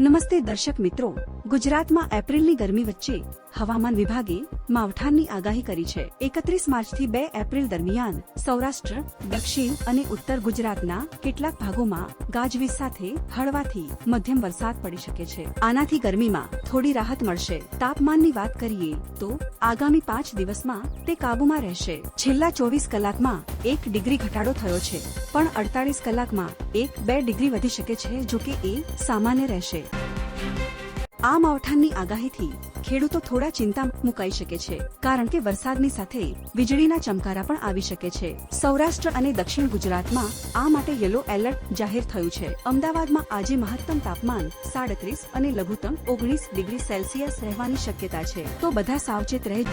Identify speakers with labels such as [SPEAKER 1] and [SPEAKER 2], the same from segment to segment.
[SPEAKER 1] નમસ્તે દર્શક મિત્રો. ગુજરાતમાં એપ્રિલની ગરમી વચ્ચે હવામાન વિભાગે માવઠાની આગાહી કરી છે. એકત્રીસ માર્ચથી બે એપ્રિલ દરમિયાન સૌરાષ્ટ્ર, દક્ષિણ અને ઉત્તર ગુજરાતના કેટલાક ભાગોમાં ગાજવીજ સાથે હળવાથી મધ્યમ વરસાદ પડી શકે છે. આનાથી ગરમીમાં થોડી રાહત મળશે. તાપમાનની વાત કરીએ તો આગામી પાંચ દિવસમાં તે કાબુમાં રહેશે. છેલ્લા ચોવીસ કલાકમાં એક ડિગ્રી ઘટાડો થયો છે. પણ અડતાલીસ કલાકમાં એક બે ડિગ્રી વધી શકે છે જો કે એ સામાન્ય રહેશે. આ માવઠાની આગાહીથી ખેડૂતો થોડા ચિંતા મુકાઈ શકે છે, કારણ કે વરસાદની સાથે વીજળીના ચમકારા પણ આવી શકે છે. સૌરાષ્ટ્ર અને દક્ષિણ ગુજરાતમાં આ માટે યલો એલર્ટ જાહેર થયું છે. અમદાવાદમાં આજે મહત્તમ તાપમાન સાડત્રીસ અને લઘુત્તમ ઓગણીસ ડિગ્રી સેલ્સિયસ રહેવાની શક્યતા છે. તો બધા સાવચેત રહે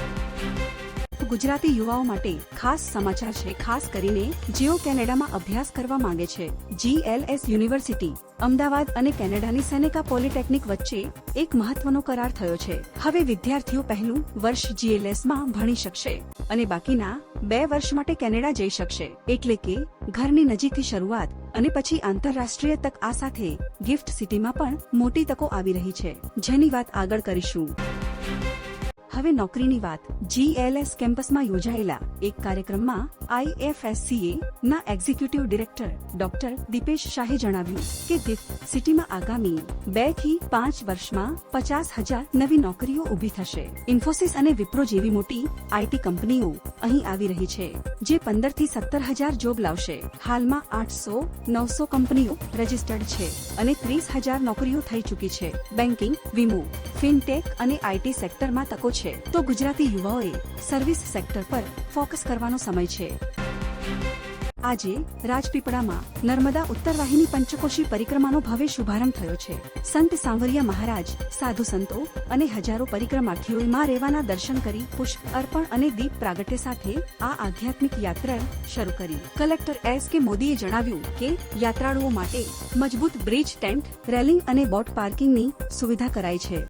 [SPEAKER 1] ગુજરાતી યુવાઓ માટે ખાસ સમાચાર છે. ખાસ કરીને જેઓ કેનેડામાં અભ્યાસ કરવા માંગે છે. જીએલએસ યુનિવર્સિટી, અમદાવાદ અને કેનેડાની સેનેકા પોલિટેકનિક વચ્ચે એક મહત્વનો કરાર થયો છે. હવે વિદ્યાર્થીઓ પહેલું વર્ષ જીએલએસમાં ભણી શકશે અને બાકીના બે વર્ષ માટે કેનેડા જઈ શકશે. એટલે કે ઘરની નજીકથી શરૂઆત અને પછી આંતરરાષ્ટ્રીય તક આ સાથે ગિફ્ટ સિટીમાં પણ મોટી તકો આવી રહી છે. જેની વાત આગળ કરીશું. હવે નોકરીની વાત. જીએલએસ કેમ્પસમાં યોજાયેલા એક કાર્યક્રમમાં આઈએફએસસીએ ના એક્ઝિક્યુટિવ ડિરેક્ટર ડોક્ટર દીપેશ શાહે જણાવ્યું કે ગિફ્ટ સિટીમાં આગામી બેથી પાંચ વર્ષમાં પચાસ હજાર નવી નોકરીઓ ઊભી થશે. ઇન્ફોસિસ અને વિપ્રો જેવી મોટી આઈટી કંપનીઓ અહીં આવી રહી છે, જે પંદરથી સત્તર હજાર જોબ લાવશે. હાલમાં આઠસો, નવસો કંપનીઓ રજીસ્ટર્ડ છે અને ત્રીસ હજાર નોકરીઓ થઈ ચૂકી છે. બેન્કિંગ વીમો, ફિનટેક અને આઈટી સેક્ટરમાં તકો છે. તો ગુજરાતી યુવાઓએ સર્વિસ સેક્ટર પર ફોકસ કરવાનો સમય છે. આજે રાજપીપળામાં નર્મદા ઉત્તરવાહિની પંચકોશી પરિક્રમાનો ભવ્ય શુભારંભ થયો છે. સંત સાંવરિયા મહારાજ, સાધુ સંતો અને હજારો પરિક્રમાર્થીઓએ માં રેવાના દર્શન કરી પુષ્પ અર્પણ અને દીપ પ્રાગટ્ય સાથે આ આધ્યાત્મિક યાત્રા શરૂ કરી. કલેક્ટર એસ કે મોદીએ જણાવ્યું કે યાત્રાળુઓ માટે મજબૂત બ્રિજ ટેન્ટ, રેલિંગ અને બોટ પાર્કિંગની સુવિધા કરાઈ છે.